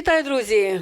Вітаю, друзі!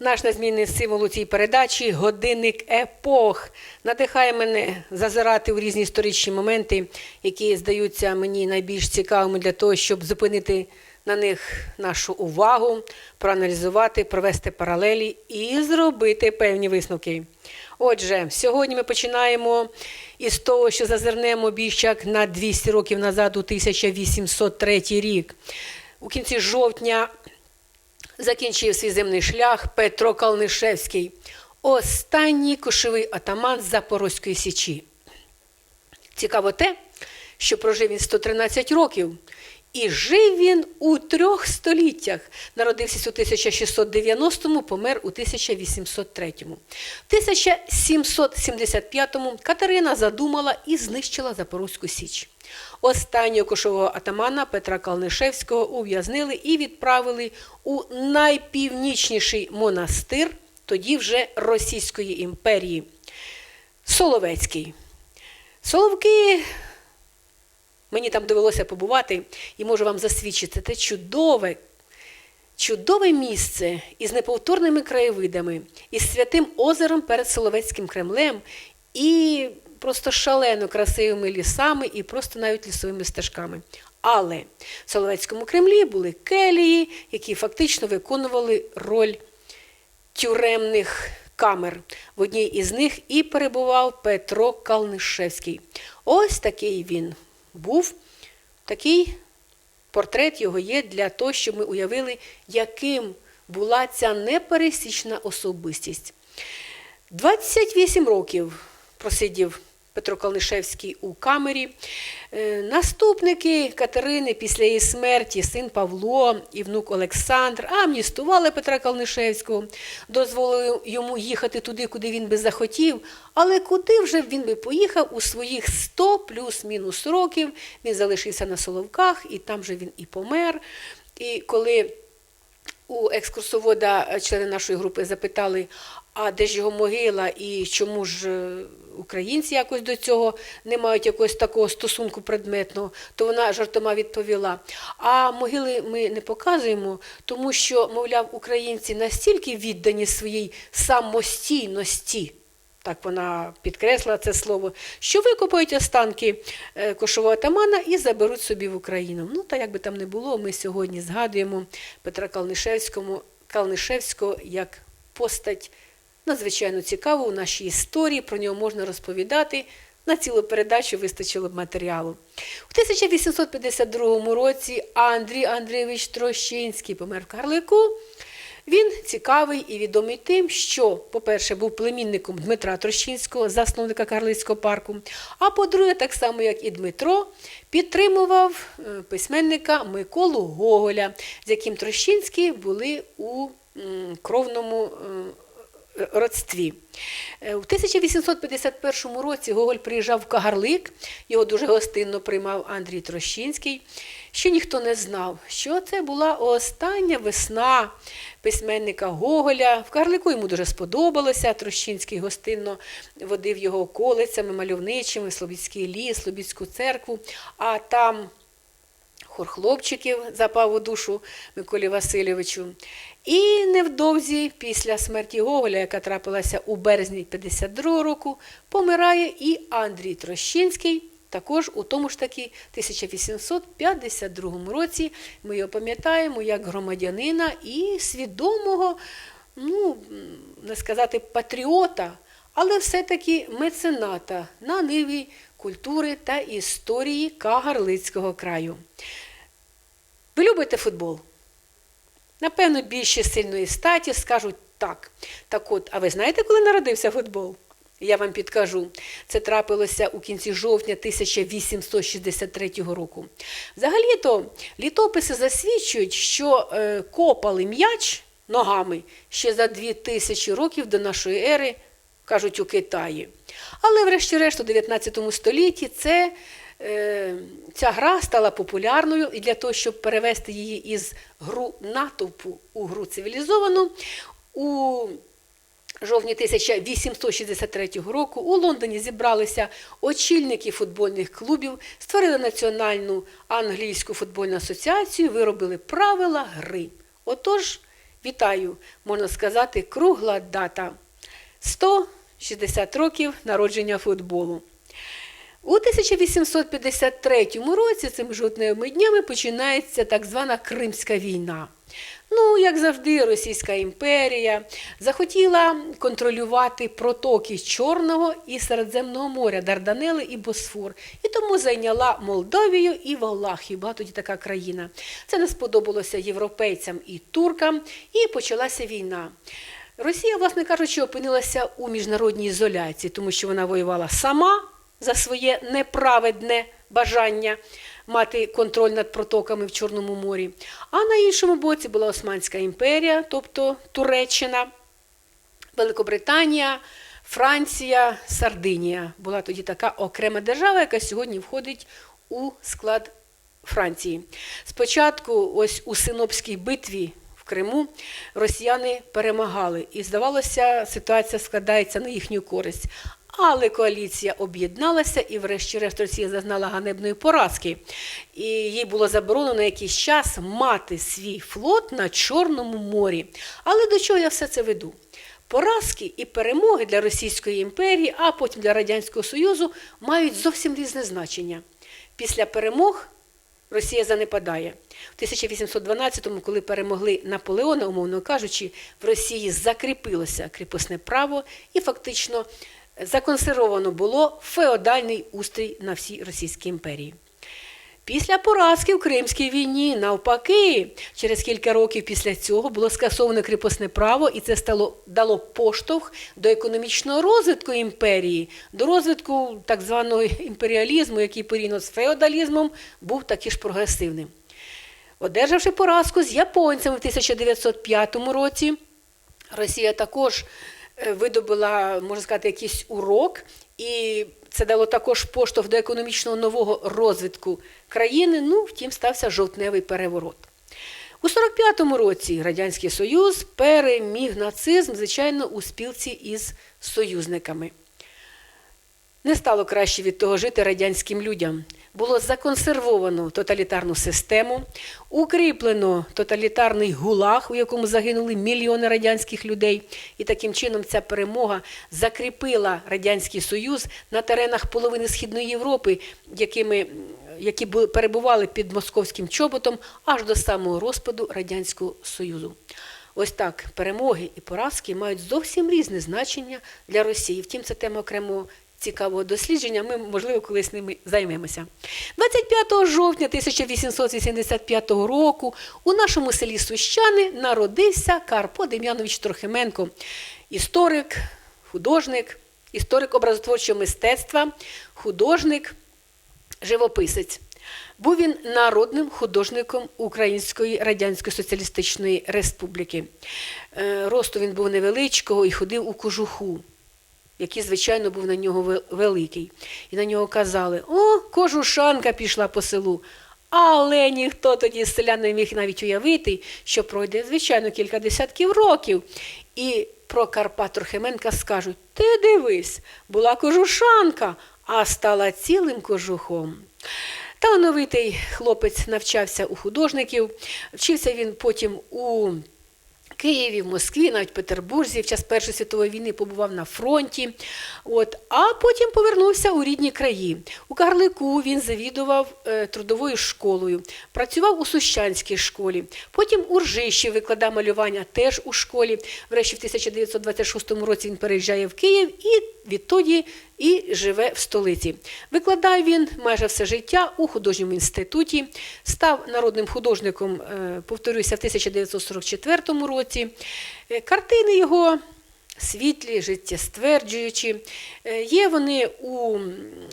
Наш незмінний символ у цій передачі годинник епох надихає мене зазирати у різні історичні моменти, які здаються мені найбільш цікавими для того, щоб зупинити на них нашу увагу, проаналізувати, провести паралелі і зробити певні висновки. Отже, сьогодні ми починаємо із того, що зазирнемо більш як на 200 років назад, у 1803 рік. У кінці жовтня закінчив свій земний шлях Петро Калнишевський, останній кошовий атаман Запорозької Січі. Цікаво те, що прожив він 113 років. І жив він у трьох століттях. Народився у 1690-му, помер у 1803-му. В 1775-му Катерина задумала і знищила Запорозьку Січ. Останнього кошового атамана Петра Калнишевського ув'язнили і відправили у найпівнічніший монастир, тоді вже Російської імперії Соловецький. Соловки Мені там довелося побувати і можу вам засвідчити це чудове, чудове місце із неповторними краєвидами, із святим озером перед Соловецьким Кремлем і просто шалено красивими лісами і просто навіть лісовими стежками. Але в Соловецькому Кремлі були келії, які фактично виконували роль тюремних камер. В одній із них і перебував Петро Калнишевський. Ось такий він був. Такий портрет його є для того, щоб ми уявили, яким була ця непересічна особистість. 28 років просидів Петро Калнишевський у камері. Е, Наступники Катерини після її смерті, син Павло і внук Олександр, амністували Петра Калнишевського, дозволили йому їхати туди, куди він би захотів. Але куди вже він би поїхав у своїх 100 плюс-мінус років, він залишився на Соловках, і там же він і помер. І коли у екскурсовода члени нашої групи запитали, а де ж його могила і чому ж е, українці якось до цього не мають якогось такого стосунку предметного, то вона жартома відповіла: а могили ми не показуємо, тому що, мовляв, українці настільки віддані своїй самостійності. Так вона підкреслила це слово, що викопають останки е, кошового атамана і заберуть собі в Україну. Ну, та як би там не було, ми сьогодні згадуємо Петра Калнишевського, Калнишевського як постать надзвичайно цікаву у нашій історії. Про нього можна розповідати. На цілу передачу вистачило б матеріалу. У 1852 році Андрій Андрійович Трощинський помер в Карлику. Він цікавий і відомий тим, що, по-перше, був племінником Дмитра Трощинського, засновника Карлицького парку. А по-друге, так само, як і Дмитро, підтримував е, письменника Миколу Гоголя, з яким Трощинські були у кровному е, родстві. Е, У 1851 році Гоголь приїжджав в Кагарлик, його дуже гостинно приймав Андрій Трощинський. Ще ніхто не знав, що це була остання весна письменника Гоголя. В Кагарлику йому дуже сподобалося. Трощинський гостинно водив його околицями, мальовничими, Слобідський ліс, Слобідську церкву, а там хор хлопчиків запав у душу Миколі Васильовичу. І невдовзі, після смерті Гоголя, яка трапилася у березні 52 року, помирає і Андрій Трощинський, також у тому ж таки 1852 році. Ми його пам'ятаємо як громадянина і свідомого, ну, не сказати патріота, але все-таки мецената на ниві культури та історії Кагарлицького краю. Ви любите футбол? Напевно, більше сильної статі скажуть так. Так от, а ви знаєте, коли народився футбол? Я вам підкажу. Це трапилося у кінці жовтня 1863 року. Взагалі-то літописи засвідчують, що е, копали м'яч ногами ще за 2000 років до нашої ери, кажуть, у Китаї. Але, врешті-решт, у 19 столітті це е, ця гра стала популярною, і для того, щоб перевести її із гру натовпу у гру цивілізовану, у жовтні 1863 року у Лондоні зібралися очільники футбольних клубів, створили Національну англійську футбольну асоціацію, виробили правила гри. Отож, Вітаю, можна сказати, кругла дата. 160 років народження футболу. У 1853 році цими жовтневими днями починається так звана Кримська війна. Ну, як завжди, Російська імперія захотіла контролювати протоки Чорного і Середземного моря, Дарданели і Босфор, і тому зайняла Молдовію і Валахію. Була тоді така країна. Це не сподобалося європейцям і туркам, і почалася війна. Росія, власне кажучи, опинилася у міжнародній ізоляції, тому що вона воювала сама за своє неправедне бажання мати контроль над протоками в Чорному морі. А на іншому боці була Османська імперія, тобто Туреччина, Великобританія, Франція, Сардинія. Була тоді така окрема держава, яка сьогодні входить у склад Франції. Спочатку, ось у Синопській битві в Криму росіяни перемагали, і здавалося, ситуація складається на їхню користь. Але коаліція об'єдналася і, врешті-решт, Росія зазнала ганебної поразки. І їй було заборонено якийсь час мати свій флот на Чорному морі. Але до чого я все це веду? Поразки і перемоги для Російської імперії, а потім для Радянського Союзу мають зовсім різне значення. Після перемог Росія занепадає. В 1812-му, коли перемогли Наполеона, умовно кажучи, в Росії закріпилося кріпосне право і фактично законсервовано було феодальний устрій на всій Російській імперії. Після поразки в Кримській війні, навпаки, через кілька років після цього було скасоване кріпосне право, і це стало дало поштовх до економічного розвитку імперії, до розвитку так званого імперіалізму, який порівняно з феодалізмом був таки ж прогресивним. Одержавши поразку з японцями в 1905 році, Росія також е, видобула, можна сказати, якийсь урок, і це дало також поштовх до економічного нового розвитку країни. Ну, втім, стався жовтневий переворот. У 45-му році Радянський Союз переміг нацизм, звичайно, у спілці із союзниками. Не стало краще від того жити радянським людям. Було законсервовано тоталітарну систему, укріплено тоталітарний гулаг, у якому загинули мільйони радянських людей. І таким чином ця перемога закріпила Радянський Союз на теренах половини Східної Європи, якими, які перебували під московським чоботом аж до самого розпаду Радянського Союзу. Ось так перемоги і поразки мають зовсім різне значення для Росії. Втім, це тема окремого цікавого дослідження, ми, можливо, колись ними займемося. 25 жовтня 1885 року у нашому селі Сущани народився Карпо Дем'янович Трохименко, історик, художник, історик образотворчого мистецтва, художник, живописець. Був він народним художником Української Радянської Соціалістичної Республіки. Е, Росту він був невеличкого і ходив у кожуху який, звичайно, був на нього великий. І на нього казали: О, кожушанка пішла по селу. Але ніхто тоді з селян не міг навіть уявити, що пройде, звичайно, кілька десятків років. І про Карпа Трохименка скажуть: Ти дивись, була кожушанка, а стала цілим кожухом. Талановитий хлопець навчався у художників, вчився він потім у Києві, в Москві, навіть в Петербурзі в час Першої світової війни побував на фронті. От, А потім повернувся у рідні краї. У Карлику він завідував е, трудовою школою, працював у Сущанській школі. Потім у Ржищі викладав малювання теж у школі. Врешті в 1926 році він переїжджає в Київ і відтоді і живе в столиці. Викладав він майже все життя у художньому інституті, став народним художником, е, повторюся, в 1944 році. Е, Картини його. Світлі, життєстверджуючі. Е, Є вони у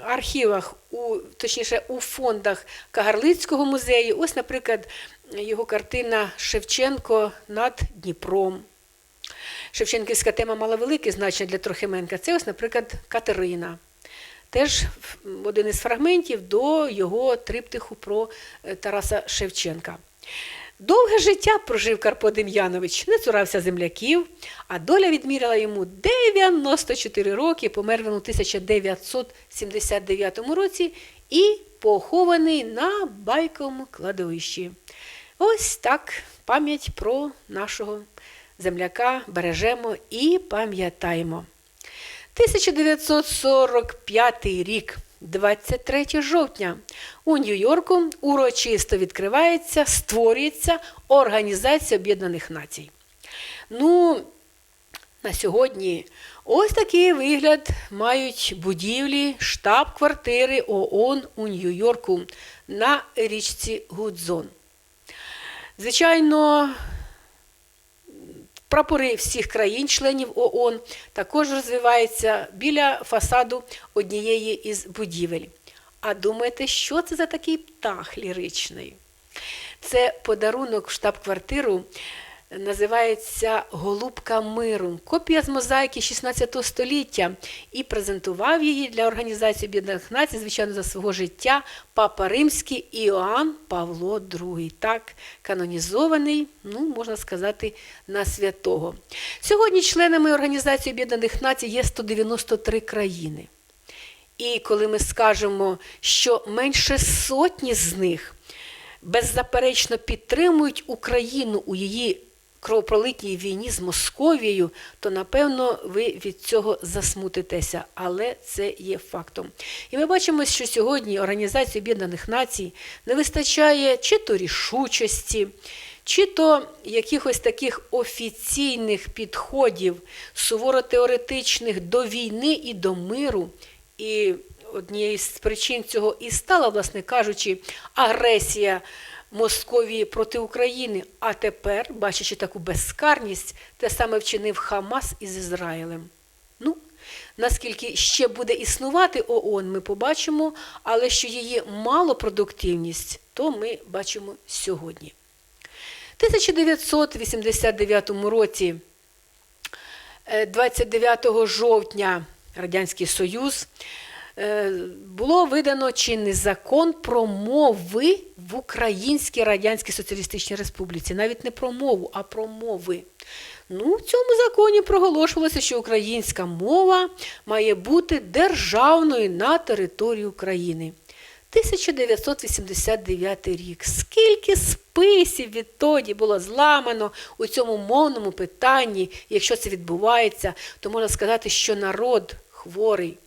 архівах, у, точніше, у фондах Кагарлицького музею. Ось, наприклад, його картина Шевченко над Дніпром. Шевченківська тема мала велике значення для Трохименка. Це ось, наприклад, Катерина. Теж один із фрагментів до його триптиху про Тараса Шевченка. Довге життя прожив Карпо Дем'янович, не цурався земляків, а доля відміряла йому 94 роки, помер він у 1979 році і похований на байковому кладовищі. Ось так пам'ять про нашого земляка бережемо і пам'ятаємо. 1945 рік, 23 жовтня, у Нью-Йорку урочисто відкривається, створюється Організація Об'єднаних Націй. Ну, на сьогодні ось такий вигляд мають будівлі штаб-квартири ООН у Нью-Йорку на річці Гудзон. Звичайно, прапори всіх країн-членів ООН також розвиваються біля фасаду однієї із будівель. А думаєте, що це за такий птах ліричний? Це подарунок в штаб-квартиру називається Голубка миру, копія з мозаїки 16 століття і презентував її для Організації Об'єднаних Націй, звичайно, за свого життя Папа Римський Іоанн Павло II. Так, канонізований, ну, можна сказати, на святого. Сьогодні членами Організації Об'єднаних Націй є 193 країни. І коли ми скажемо, що менше сотні з них беззаперечно підтримують Україну у її кровопролитній війні з Московією, то напевно ви від цього засмутитеся, але це є фактом. І ми бачимо, що сьогодні Організації Об'єднаних Націй не вистачає чи то рішучості, чи то якихось таких офіційних підходів, суворо-теоретичних до війни і до миру. І однією з причин цього і стала, власне кажучи, агресія Московії проти України. А тепер, бачачи таку безкарність, те саме вчинив Хамас із Ізраїлем. Ну, наскільки ще буде існувати ООН, ми побачимо, але що її малопродуктивність, то ми бачимо сьогодні. В 1989 році, 29 жовтня, Радянський Союз е, було видано чинний закон про мови в Українській Радянській Соціалістичній Республіці. Навіть не про мову, а про мови. Ну, в цьому законі проголошувалося, що українська мова має бути державною на території України. 1989 рік. Скільки списів відтоді було зламано у цьому мовному питанні, якщо це відбувається, то можна сказати, що народ хворий.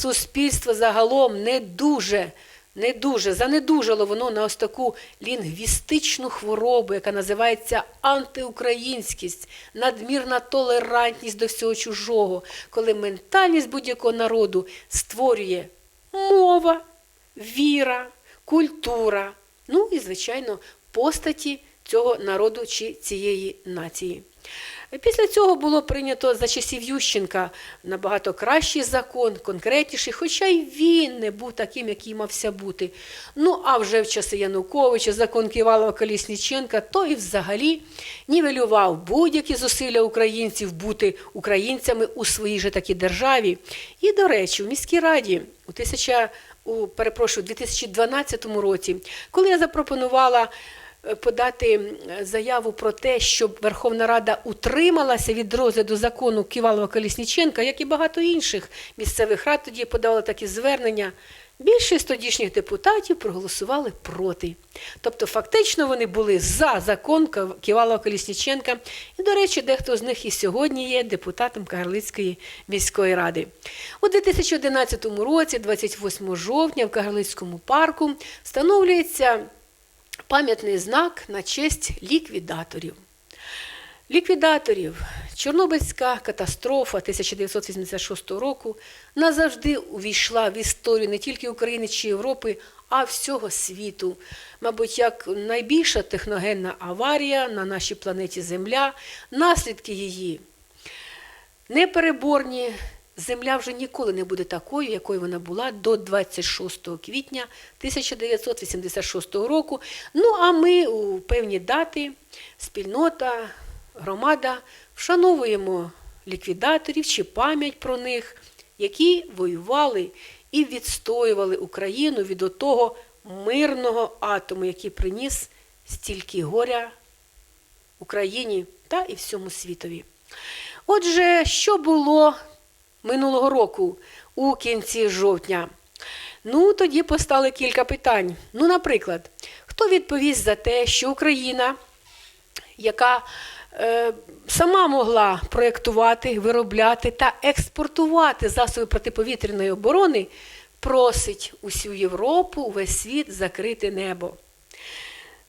Суспільство загалом не дуже, не дуже, занедужало воно на ось таку лінгвістичну хворобу, яка називається антиукраїнськість, надмірна толерантність до всього чужого, коли ментальність будь-якого народу створює мова, віра, культура, ну і, звичайно, постаті цього народу чи цієї нації. Після цього було прийнято за часів Ющенка набагато кращий закон, конкретніший, хоча й він не був таким, який мався бути. Ну, а вже в часи Януковича, закон Ківалова Колісніченка, то і взагалі нівелював будь-які зусилля українців бути українцями у своїй же такій державі. І, до речі, в міській раді у 1000, у, перепрошую, у 2012 році, коли я запропонувала подати заяву про те, щоб Верховна Рада утрималася від розгляду закону Ківалова Колісніченка, як і багато інших місцевих рад тоді подали такі звернення. Більшість тодішніх депутатів проголосували проти. Тобто, фактично, вони були за закон Ківалова Колісніченка. І, до речі, дехто з них і сьогодні є депутатом Кагарлицької міської ради. У 2011 році, 28 жовтня, в Кагарлицькому парку встановлюється пам'ятний знак на честь ліквідаторів. Ліквідаторів Чорнобильська катастрофа 1986 року назавжди увійшла в історію не тільки України чи Європи, а всього світу. Мабуть, як найбільша техногенна аварія на нашій планеті Земля, наслідки її непереборні. Земля вже ніколи не буде такою, якою вона була до 26 квітня 1986 року. Ну, а ми у певні дати, спільнота, громада вшановуємо ліквідаторів чи пам'ять про них, які воювали і відстоювали Україну від того мирного атому, який приніс стільки горя Україні та і всьому світові. Отже, що було минулого року у кінці жовтня. Ну, тоді постали кілька питань. Ну, наприклад, Хто відповість за те, що Україна, яка е, сама могла проєктувати, виробляти та експортувати засоби протиповітряної оборони, просить усю Європу, увесь світ закрити небо.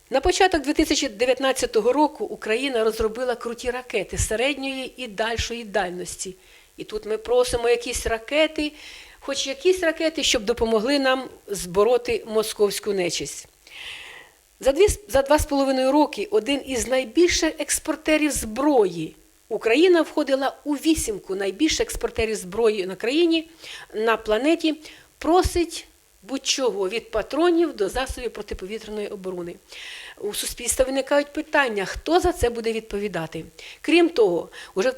На початок 2019 року Україна розробила круті ракети середньої і дальшої дальності. І тут ми просимо якісь ракети, хоч якісь ракети, щоб допомогли нам збороти московську нечисть. За дві за два з половиною роки один із найбільших експортерів зброї. Україна входила у вісімку найбільших експортерів зброї на країні на планеті, просить будь-чого від патронів до засобів протиповітряної оборони. У суспільства виникають питання, хто за це буде відповідати. Крім того, уже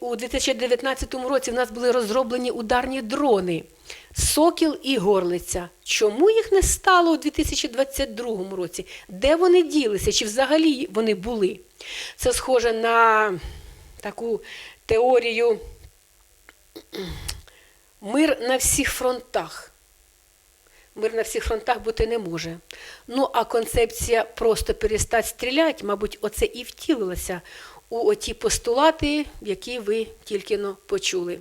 у 2019 році в нас були розроблені ударні дрони Сокіл і Горлиця. Чому їх не стало у 2022 році? Де вони ділися? Чи взагалі вони були? Це схоже на таку теорію мир на всіх фронтах. Мир на всіх фронтах бути не може. Ну, а концепція просто перестати стріляти, мабуть, оце і втілилося у оті постулати, які ви тільки но почули.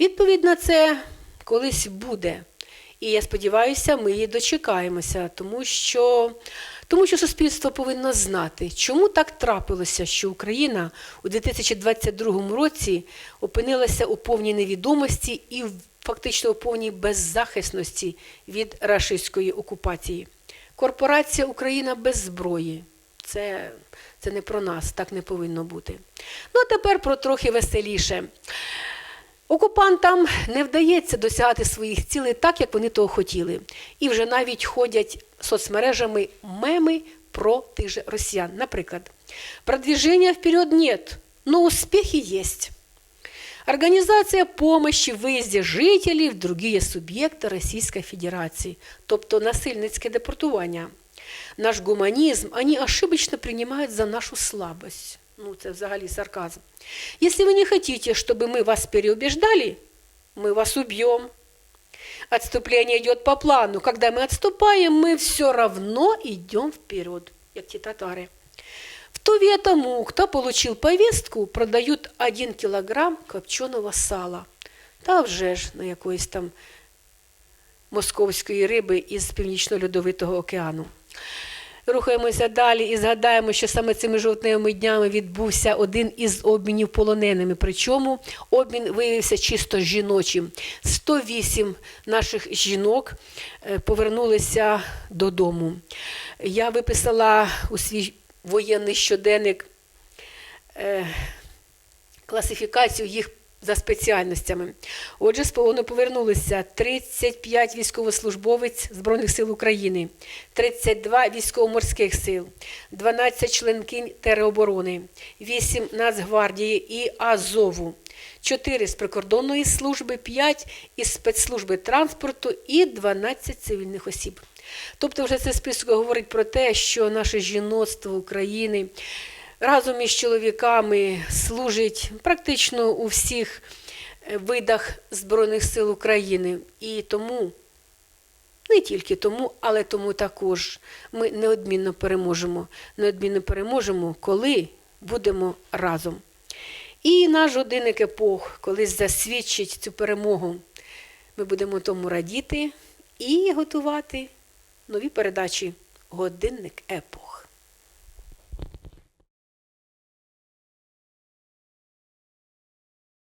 Відповідь на це колись буде. І я сподіваюся, ми її дочекаємося, тому що, тому що суспільство повинно знати, чому так трапилося, що Україна у 2022 році опинилася у повній невідомості і в- фактично у повній беззахисності від рашистської окупації. Корпорація Україна без зброї. Це, це не про нас, так не повинно бути. Ну а тепер про трохи веселіше. Окупантам не вдається досягати своїх цілей так, як вони того хотіли. І вже навіть ходять соцмережами меми про тих же росіян. Наприклад, продвижения вперед нет, но успехи есть. Організація помощи в виїзді жителів в другі суб'єкти Російської Федерації, тобто насильницьке депортування. Наш гуманізм вони ошибочно приймають за нашу слабость. Ну, це взагалі сарказм. Если вы не хотите, чтобы мы вас переубеждали, мы вас убьем. Отступление идет по плану. Когда мы отступаем, мы все равно идем вперед, як ті татари. В Туве тому, кто получил повестку, продают 1 килограмм копченого сала. Та вже ж на якоїсь там московської риби із Північно-Льодовитого океану. Рухаємося далі і згадаємо, що саме цими жовтневими днями відбувся один із обмінів полоненими. Причому обмін виявився чисто жіночим. 108 наших жінок е, повернулися додому. Я виписала у свій воєнний щоденник е, класифікацію їх за спеціальностями. Отже, з полону повернулися 35 військовослужбовець Збройних сил України, 32 військово-морських сил, 12 членкинь тероборони, 8 Нацгвардії і Азову, 4 з прикордонної служби, 5 із спецслужби транспорту і 12 цивільних осіб. Тобто, вже цей список говорить про те, що наше жіноцтво України разом із чоловіками служить практично у всіх е, видах Збройних сил України. І тому, не тільки тому, але тому також ми неодмінно переможемо. Неодмінно переможемо, коли будемо разом. І наш годинник епох колись засвідчить цю перемогу. Ми будемо тому радіти і готувати нові передачі Годинник епох.